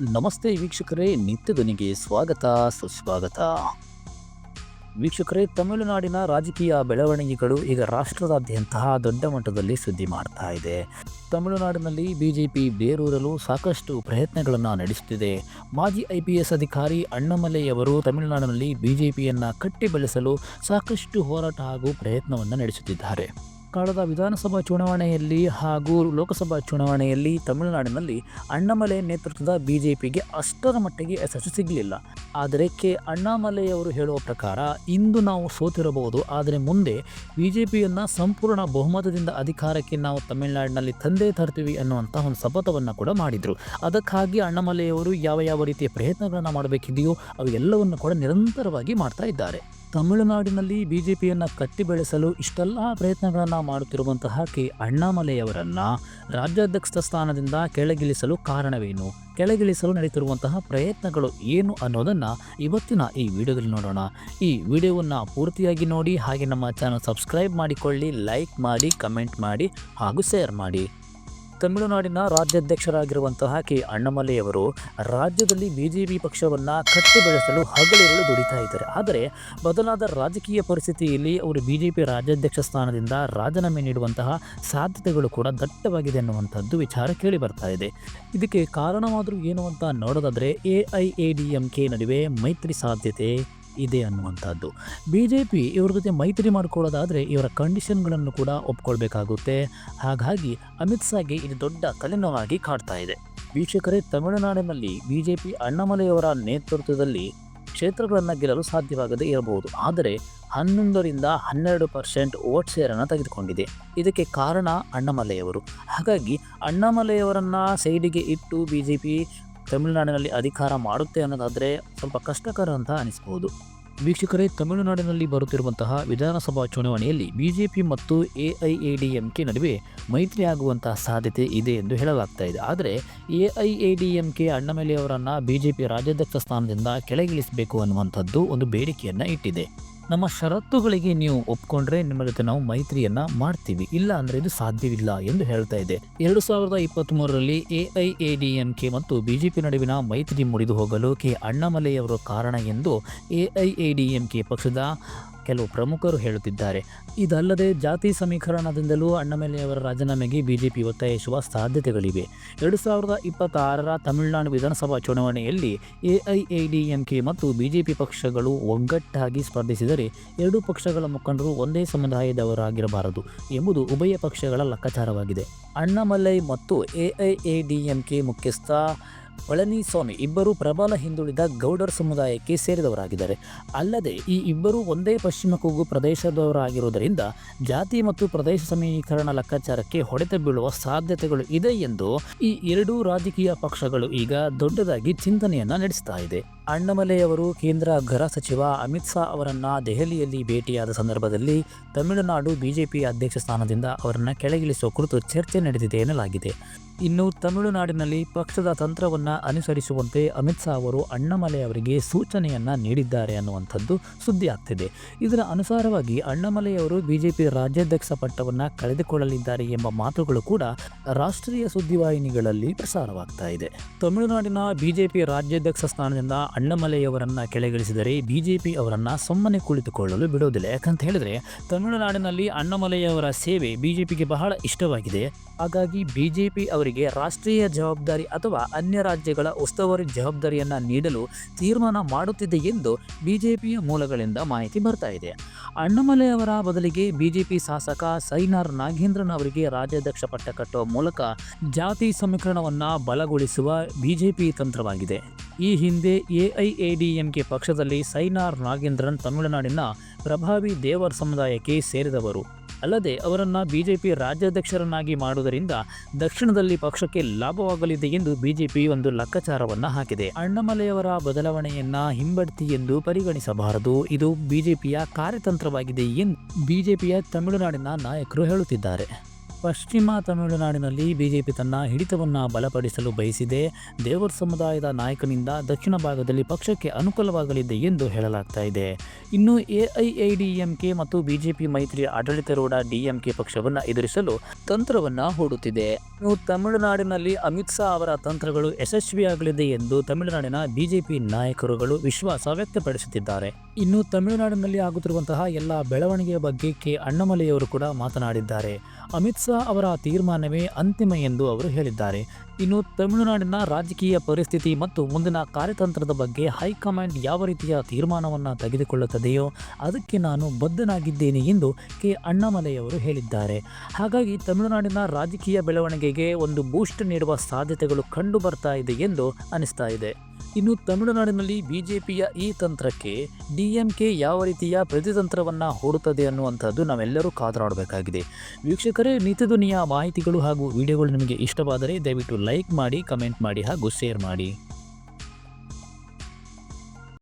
ನಮಸ್ತೆ ವೀಕ್ಷಕರೇ ನಿತ್ಯದನಿಗೆ ಸ್ವಾಗತ, ಸುಸ್ವಾಗತ. ವೀಕ್ಷಕರೇ, ತಮಿಳುನಾಡಿನ ರಾಜಕೀಯ ಬೆಳವಣಿಗೆಗಳು ಈಗ ರಾಷ್ಟ್ರದಾದ್ಯಂತ ದೊಡ್ಡ ಮಟ್ಟದಲ್ಲಿ ಸುದ್ದಿ ಮಾಡ್ತಾ ಇದೆ. ತಮಿಳುನಾಡಿನಲ್ಲಿ ಬಿಜೆಪಿ ಬೇರೂರಲು ಸಾಕಷ್ಟು ಪ್ರಯತ್ನಗಳನ್ನು ನಡೆಸುತ್ತಿದೆ ಮಾಜಿ ಐ ಪಿ ಎಸ್ ಅಧಿಕಾರಿ ಅಣ್ಣಮಲೆಯವರು ತಮಿಳುನಾಡಿನಲ್ಲಿ ಬಿಜೆಪಿಯನ್ನು ಕಟ್ಟಿ ಬೆಳೆಸಲು ಸಾಕಷ್ಟು ಹೋರಾಟ ಹಾಗೂ ಪ್ರಯತ್ನವನ್ನು ನಡೆಸುತ್ತಿದ್ದಾರೆ. ಕಳೆದ ವಿಧಾನಸಭಾ ಚುನಾವಣೆಯಲ್ಲಿ ಹಾಗೂ ಲೋಕಸಭಾ ಚುನಾವಣೆಯಲ್ಲಿ ತಮಿಳುನಾಡಿನಲ್ಲಿ ಅಣ್ಣಾಮಲೈ ನೇತೃತ್ವದ ಬಿಜೆಪಿಗೆ ಅಷ್ಟರ ಮಟ್ಟಿಗೆ ಯಶಸ್ಸು ಸಿಗಲಿಲ್ಲ. ಆದರೆ ಕೆ. ಅಣ್ಣಾಮಲೆಯವರು ಹೇಳುವ ಪ್ರಕಾರ ಇಂದು ನಾವು ಸೋತಿರಬಹುದು, ಆದರೆ ಮುಂದೆ ಬಿ ಜೆ ಪಿಯನ್ನು ಸಂಪೂರ್ಣ ಬಹುಮತದಿಂದ ಅಧಿಕಾರಕ್ಕೆ ನಾವು ತಮಿಳುನಾಡಿನಲ್ಲಿ ತಂದೆ ತರ್ತೀವಿ ಅನ್ನುವಂಥ ಒಂದು ಶಪಥವನ್ನು ಕೂಡ ಮಾಡಿದರು. ಅದಕ್ಕಾಗಿ ಅಣ್ಣಾಮಲೆಯವರು ಯಾವ ಯಾವ ರೀತಿಯ ಪ್ರಯತ್ನಗಳನ್ನು ಮಾಡಬೇಕಿದೆಯೋ ಅವು ಎಲ್ಲವನ್ನು ಕೂಡ ನಿರಂತರವಾಗಿ ಮಾಡ್ತಾ ಇದ್ದಾರೆ. ತಮಿಳುನಾಡಿನಲ್ಲಿ ಬಿಜೆಪಿಯನ್ನು ಕಟ್ಟಿ ಬೆಳೆಸಲು ಇಷ್ಟೆಲ್ಲ ಪ್ರಯತ್ನಗಳನ್ನು ಮಾಡುತ್ತಿರುವಂತಹ ಕೆ ಅಣ್ಣಾಮಲೆಯವರನ್ನು ರಾಜ್ಯಾಧ್ಯಕ್ಷ ಸ್ಥಾನದಿಂದ ಕೆಳಗಿಳಿಸಲು ಕಾರಣವೇನು? ಕೆಳಗಿಳಿಸಲು ನಡೀತಿರುವಂತಹ ಪ್ರಯತ್ನಗಳು ಏನು ಅನ್ನೋದನ್ನು ಇವತ್ತಿನ ಈ ವಿಡಿಯೋದಲ್ಲಿ ನೋಡೋಣ. ಈ ವಿಡಿಯೋವನ್ನು ಪೂರ್ತಿಯಾಗಿ ನೋಡಿ ಹಾಗೆ ನಮ್ಮ ಚಾನಲ್ ಸಬ್ಸ್ಕ್ರೈಬ್ ಮಾಡಿಕೊಳ್ಳಿ, ಲೈಕ್ ಮಾಡಿ, ಕಮೆಂಟ್ ಮಾಡಿ ಹಾಗೂ ಶೇರ್ ಮಾಡಿ. ತಮಿಳುನಾಡಿನ ರಾಜ್ಯಾಧ್ಯಕ್ಷರಾಗಿರುವಂತಹ ಕೆ. ಅಣ್ಣಮಲೆಯವರು ರಾಜ್ಯದಲ್ಲಿ ಬಿಜೆಪಿ ಪಕ್ಷವನ್ನು ಕಟ್ಟಿ ಬೆಳೆಸಲು ಹಗಲಿರುಳು ದುಡಿತಾ ಇದ್ದಾರೆ. ಆದರೆ ಬದಲಾದ ರಾಜಕೀಯ ಪರಿಸ್ಥಿತಿಯಲ್ಲಿ ಅವರು ಬಿಜೆಪಿ ರಾಜ್ಯಾಧ್ಯಕ್ಷ ಸ್ಥಾನದಿಂದ ರಾಜೀನಾಮೆ ನೀಡುವಂತಹ ಸಾಧ್ಯತೆಗಳು ಕೂಡ ದಟ್ಟವಾಗಿದೆ ಅನ್ನುವಂಥದ್ದು ವಿಚಾರ ಕೇಳಿ ಬರ್ತಾ ಇದೆ. ಇದಕ್ಕೆ ಕಾರಣವಾದರೂ ಏನು ಅಂತ ನೋಡೋದಾದರೆ A I A D M K ನಡುವೆ ಮೈತ್ರಿ ಸಾಧ್ಯತೆ ಇದೆ ಅನ್ನುವಂಥದ್ದು. ಬಿ ಜೆ ಪಿ ಇವ್ರ ಜೊತೆ ಮೈತ್ರಿ ಮಾಡ್ಕೊಳ್ಳೋದಾದರೆ ಇವರ ಕಂಡೀಷನ್ಗಳನ್ನು ಕೂಡ ಒಪ್ಕೊಳ್ಬೇಕಾಗುತ್ತೆ. ಹಾಗಾಗಿ ಅಮಿತ್ ಶಾಗೆ ಇದು ದೊಡ್ಡ ತಲೆನೋವಾಗಿ ಕಾಡ್ತಾ ಇದೆ. ವೀಕ್ಷಕರೇ, ತಮಿಳುನಾಡಿನಲ್ಲಿ ಬಿ ಜೆ ಪಿ ಅಣ್ಣಾಮಲೆಯವರ ನೇತೃತ್ವದಲ್ಲಿ ಕ್ಷೇತ್ರಗಳನ್ನು ಗೆಲ್ಲಲು ಸಾಧ್ಯವಾಗದೇ ಇರಬಹುದು. ಆದರೆ ಹನ್ನೊಂದರಿಂದ ಹನ್ನೆರಡು ಪರ್ಸೆಂಟ್ ವೋಟ್ ಶೇರನ್ನು ತೆಗೆದುಕೊಂಡಿದೆ. ಇದಕ್ಕೆ ಕಾರಣ ಅಣ್ಣಮಲೆಯವರು. ಹಾಗಾಗಿ ಅಣ್ಣಾಮಲೆಯವರನ್ನು ಸೈಡಿಗೆ ಇಟ್ಟು ಬಿ ಜೆ ಪಿ ತಮಿಳುನಾಡಿನಲ್ಲಿ ಅಧಿಕಾರ ಮಾಡುತ್ತೆ ಅನ್ನೋದಾದರೆ ಸ್ವಲ್ಪ ಕಷ್ಟಕರ ಅಂತ ಅನಿಸ್ಬೋದು. ವೀಕ್ಷಕರೇ, ತಮಿಳುನಾಡಿನಲ್ಲಿ ಬರುತ್ತಿರುವಂತಹ ವಿಧಾನಸಭಾ ಚುನಾವಣೆಯಲ್ಲಿ ಬಿಜೆಪಿ ಮತ್ತು A I A D M K ನಡುವೆ ಮೈತ್ರಿ ಆಗುವಂತಹ ಸಾಧ್ಯತೆ ಇದೆ ಎಂದು ಹೇಳಲಾಗ್ತಾ ಇದೆ. ಆದರೆ A I A D M K ಅಣ್ಣಾಮಲೈಯವರನ್ನು BJP ರಾಜ್ಯಾಧ್ಯಕ್ಷ ಸ್ಥಾನದಿಂದ ಕೆಳಗಿಳಿಸಬೇಕು ಅನ್ನುವಂಥದ್ದು ಒಂದು ಬೇಡಿಕೆಯನ್ನು ಇಟ್ಟಿದೆ. ನಮ್ಮ ಷರತ್ತುಗಳಿಗೆ ನೀವು ಒಪ್ಕೊಂಡ್ರೆ ನಿಮ್ಮ ಜೊತೆ ನಾವು ಮೈತ್ರಿಯನ್ನ ಮಾಡ್ತೀವಿ. ಇಲ್ಲ ಅಂದ್ರೆ ಇದು ಸಾಧ್ಯವಿಲ್ಲ ಎಂದು ಹೇಳ್ತಾ ಇದೆ. ಎರಡು ಸಾವಿರದ ಇಪ್ಪತ್ತ್ ಮೂರರಲ್ಲಿ A I A D M K ಮತ್ತು ಬಿಜೆಪಿ ನಡುವಿನ ಮೈತ್ರಿ ಮುರಿದು ಹೋಗಲು ಕೆ ಅಣ್ಣಾಮಲೈಯವರು ಕಾರಣ ಎಂದು ಎಐಎಡಿಎಂಕೆ ಪಕ್ಷದ ಕೆಲವು ಪ್ರಮುಖರು ಹೇಳುತ್ತಿದ್ದಾರೆ. ಇದಲ್ಲದೆ ಜಾತಿ ಸಮೀಕರಣದಿಂದಲೂ ಅಣ್ಣಮೇಲೆಯವರ ರಾಜೀನಾಮೆಗೆ ಬಿಜೆಪಿ ಒತ್ತಾಯಿಸುವ ಸಾಧ್ಯತೆಗಳಿವೆ. ಎರಡು ಸಾವಿರದ ಇಪ್ಪತ್ತಾರರ ತಮಿಳುನಾಡು ವಿಧಾನಸಭಾ ಚುನಾವಣೆಯಲ್ಲಿ A I A D M K ಮತ್ತು ಬಿಜೆಪಿ ಪಕ್ಷಗಳು ಒಗ್ಗಟ್ಟಾಗಿ ಸ್ಪರ್ಧಿಸಿದರೆ ಎರಡೂ ಪಕ್ಷಗಳ ಮುಖಂಡರು ಒಂದೇ ಸಮುದಾಯದವರಾಗಿರಬಾರದು ಎಂಬುದು ಉಭಯ ಪಕ್ಷಗಳ ಲೆಕ್ಕಾಚಾರವಾಗಿದೆ. ಅಣ್ಣಮಲೈ ಮತ್ತು A I A D M K ಮುಖ್ಯಸ್ಥ ಪಳನಿಸ್ವಾಮಿ ಇಬ್ಬರು ಪ್ರಬಲ ಹಿಂದುಳಿದ ಗೌಡರ್ ಸಮುದಾಯಕ್ಕೆ ಸೇರಿದವರಾಗಿದ್ದಾರೆ. ಅಲ್ಲದೆ ಈ ಇಬ್ಬರು ಒಂದೇ ಪಶ್ಚಿಮ ಕೂಗು ಪ್ರದೇಶದವರಾಗಿರುವುದರಿಂದ ಜಾತಿ ಮತ್ತು ಪ್ರದೇಶ ಸಮೀಕರಣ ಲೆಕ್ಕಾಚಾರಕ್ಕೆ ಹೊಡೆತ ಬೀಳುವ ಸಾಧ್ಯತೆಗಳು ಇದೆ ಎಂದು ಈ ಎರಡೂ ರಾಜಕೀಯ ಪಕ್ಷಗಳು ಈಗ ದೊಡ್ಡದಾಗಿ ಚಿಂತನೆಯನ್ನು ನಡೆಸ್ತಾ ಇದೆ. ಅಣ್ಣಾಮಲೈಯವರು ಕೇಂದ್ರ ಗೃಹ ಸಚಿವ ಅಮಿತ್ ಶಾ ಅವರನ್ನು ದೆಹಲಿಯಲ್ಲಿ ಭೇಟಿಯಾದ ಸಂದರ್ಭದಲ್ಲಿ ತಮಿಳುನಾಡು ಬಿಜೆಪಿ ಅಧ್ಯಕ್ಷ ಸ್ಥಾನದಿಂದ ಅವರನ್ನು ಕೆಳಗಿಳಿಸುವ ಕುರಿತು ಚರ್ಚೆ ನಡೆದಿದೆ ಎನ್ನಲಾಗಿದೆ. ಇನ್ನು ತಮಿಳುನಾಡಿನಲ್ಲಿ ಪಕ್ಷದ ತಂತ್ರವನ್ನು ಅನುಸರಿಸುವಂತೆ ಅಮಿತ್ ಶಾ ಅವರು ಅಣ್ಣಮಲೆ ಅವರಿಗೆ ಸೂಚನೆಯನ್ನು ನೀಡಿದ್ದಾರೆ ಅನ್ನುವಂಥದ್ದು ಸುದ್ದಿ ಆಗ್ತಿದೆ. ಇದರ ಅನುಸಾರವಾಗಿ ಅಣ್ಣಾಮಲೈ ಅವರು ಬಿಜೆಪಿ ರಾಜ್ಯಾಧ್ಯಕ್ಷ ಪಟ್ಟವನ್ನು ಕಳೆದುಕೊಳ್ಳಲಿದ್ದಾರೆ ಎಂಬ ಮಾತುಗಳು ಕೂಡ ರಾಷ್ಟ್ರೀಯ ಸುದ್ದಿವಾಹಿನಿಗಳಲ್ಲಿ ಪ್ರಸಾರವಾಗ್ತಾ ಇದೆ. ತಮಿಳುನಾಡಿನ ಬಿಜೆಪಿ ರಾಜ್ಯಾಧ್ಯಕ್ಷ ಸ್ಥಾನದಿಂದ ಅಣ್ಣಾಮಲೈಯವರನ್ನ ಕೆಳಗಿಳಿಸಿದರೆ ಬಿಜೆಪಿ ಅವರನ್ನು ಸುಮ್ಮನೆ ಕುಳಿತುಕೊಳ್ಳಲು ಬಿಡುವುದಿಲ್ಲ ಯಾಕಂತ ಹೇಳಿದ್ರೆ, ತಮಿಳುನಾಡಿನಲ್ಲಿ ಅಣ್ಣಮಲೆಯವರ ಸೇವೆ ಬಿಜೆಪಿಗೆ ಬಹಳ ಇಷ್ಟವಾಗಿದೆ. ಹಾಗಾಗಿ ಬಿಜೆಪಿ ಅವರಿಗೆ ರಾಷ್ಟ್ರೀಯ ಜವಾಬ್ದಾರಿ ಅಥವಾ ಅನ್ಯ ರಾಜ್ಯಗಳ ಉಸ್ತುವಾರಿ ಜವಾಬ್ದಾರಿಯನ್ನು ನೀಡಲು ತೀರ್ಮಾನ ಮಾಡುತ್ತಿದೆ ಎಂದು ಬಿಜೆಪಿಯ ಮೂಲಗಳಿಂದ ಮಾಹಿತಿ ಬರ್ತಾ ಇದೆ. ಅಣ್ಣಮಲೆಯವರ ಬದಲಿಗೆ ಬಿಜೆಪಿ ಶಾಸಕ ಸೈನಾರ್ ನಾಗೇಂದ್ರನ್ ಅವರಿಗೆ ರಾಜ್ಯಾಧ್ಯಕ್ಷ ಪಟ್ಟ ಕಟ್ಟುವ ಮೂಲಕ ಜಾತಿ ಸಮೀಕರಣವನ್ನು ಬಲಗೊಳಿಸುವ ಬಿಜೆಪಿ ತಂತ್ರವಾಗಿದೆ. ಈ ಹಿಂದೆ ಎಐಎಡಿಎಂಕೆ ಪಕ್ಷದಲ್ಲಿ ಸೈನಾರ್ ನಾಗೇಂದ್ರನ್ ತಮಿಳುನಾಡಿನ ಪ್ರಭಾವಿ ದೇವರ್ ಸಮುದಾಯಕ್ಕೆ ಸೇರಿದವರು. ಅಲ್ಲದೆ ಅವರನ್ನು ಬಿಜೆಪಿ ರಾಜ್ಯಾಧ್ಯಕ್ಷರನ್ನಾಗಿ ಮಾಡುವುದರಿಂದ ದಕ್ಷಿಣದಲ್ಲಿ ಪಕ್ಷಕ್ಕೆ ಲಾಭವಾಗಲಿದೆ ಎಂದು ಬಿಜೆಪಿ ಒಂದು ಲೆಕ್ಕಾಚಾರವನ್ನು ಹಾಕಿದೆ. ಅಣ್ಣಮಲೆಯವರ ಬದಲಾವಣೆಯನ್ನು ಹಿಂಬಡ್ತಿ ಎಂದು ಪರಿಗಣಿಸಬಾರದು. ಇದು ಬಿಜೆಪಿಯ ಕಾರ್ಯತಂತ್ರವಾಗಿದೆ ಎಂದು ಬಿಜೆಪಿಯ ತಮಿಳುನಾಡಿನ ನಾಯಕರು ಹೇಳುತ್ತಿದ್ದಾರೆ. ಪಶ್ಚಿಮ ತಮಿಳುನಾಡಿನಲ್ಲಿ ಬಿಜೆಪಿ ತನ್ನ ಹಿಡಿತವನ್ನು ಬಲಪಡಿಸಲು ಬಯಸಿದೆ. ದೇವರ ಸಮುದಾಯದ ನಾಯಕನಿಂದ ದಕ್ಷಿಣ ಭಾಗದಲ್ಲಿ ಪಕ್ಷಕ್ಕೆ ಅನುಕೂಲವಾಗಲಿದೆ ಎಂದು ಹೇಳಲಾಗ್ತಾ ಇದೆ. ಇನ್ನು ಎಐಎಡಿಎಂಕೆ ಮತ್ತು ಬಿಜೆಪಿ ಮೈತ್ರಿ ಆಡಳಿತಾರೂಢ ಡಿಎಂಕೆ ಪಕ್ಷವನ್ನು ಎದುರಿಸಲು ತಂತ್ರವನ್ನು ಹೂಡುತ್ತಿದೆ. ತಮಿಳುನಾಡಿನಲ್ಲಿ ಅಮಿತ್ ಶಾ ಅವರ ತಂತ್ರಗಳು ಯಶಸ್ವಿಯಾಗಲಿದೆ ಎಂದು ತಮಿಳುನಾಡಿನ ಬಿಜೆಪಿ ನಾಯಕರುಗಳು ವಿಶ್ವಾಸ ವ್ಯಕ್ತಪಡಿಸುತ್ತಿದ್ದಾರೆ. ಇನ್ನು ತಮಿಳುನಾಡಿನಲ್ಲಿ ಆಗುತ್ತಿರುವಂತಹ ಎಲ್ಲ ಬೆಳವಣಿಗೆಯ ಬಗ್ಗೆ ಕೆ. ಅಣ್ಣಮಲೆಯವರು ಕೂಡ ಮಾತನಾಡಿದ್ದಾರೆ. ಅಮಿತ್ ಅವರ ತೀರ್ಮಾನವೇ ಅಂತಿಮ ಎಂದು ಅವರು ಹೇಳಿದ್ದಾರೆ. ಇನ್ನು ತಮಿಳುನಾಡಿನ ರಾಜಕೀಯ ಪರಿಸ್ಥಿತಿ ಮತ್ತು ಮುಂದಿನ ಕಾರ್ಯತಂತ್ರದ ಬಗ್ಗೆ ಹೈಕಮಾಂಡ್ ಯಾವ ರೀತಿಯ ತೀರ್ಮಾನವನ್ನು ತೆಗೆದುಕೊಳ್ಳುತ್ತದೆಯೋ ಅದಕ್ಕೆ ನಾನು ಬದ್ಧನಾಗಿದ್ದೇನೆ ಎಂದು ಕೆ. ಅಣ್ಣಾಮಲೆಯವರು ಹೇಳಿದ್ದಾರೆ. ಹಾಗಾಗಿ ತಮಿಳುನಾಡಿನ ರಾಜಕೀಯ ಬೆಳವಣಿಗೆಗೆ ಒಂದು ಬೂಸ್ಟ್ ನೀಡುವ ಸಾಧ್ಯತೆಗಳು ಕಂಡು ಬರ್ತಾ ಇದೆ ಎಂದು ಅನಿಸ್ತಾ ಇದೆ. ಇನ್ನು ತಮಿಳುನಾಡಿನಲ್ಲಿ ಬಿಜೆಪಿಯ ಈ ತಂತ್ರಕ್ಕೆ ಡಿಎಂಕೆ ಯಾವ ರೀತಿಯ ಪ್ರತಿತಂತ್ರವನ್ನು ಹೂಡುತ್ತದೆ ಅನ್ನುವಂಥದ್ದು ನಾವೆಲ್ಲರೂ ಕಾದು ವೀಕ್ಷಕರೇ ನಿತ್ಯದುನಿಯ ಮಾಹಿತಿಗಳು ಹಾಗೂ ವಿಡಿಯೋಗಳು ನಿಮಗೆ ಇಷ್ಟವಾದರೆ ದಯವಿಟ್ಟು ಲೈಕ್ ಮಾಡಿ, ಕಮೆಂಟ್ ಮಾಡಿ ಹಾಗೂ ಶೇರ್ ಮಾಡಿ.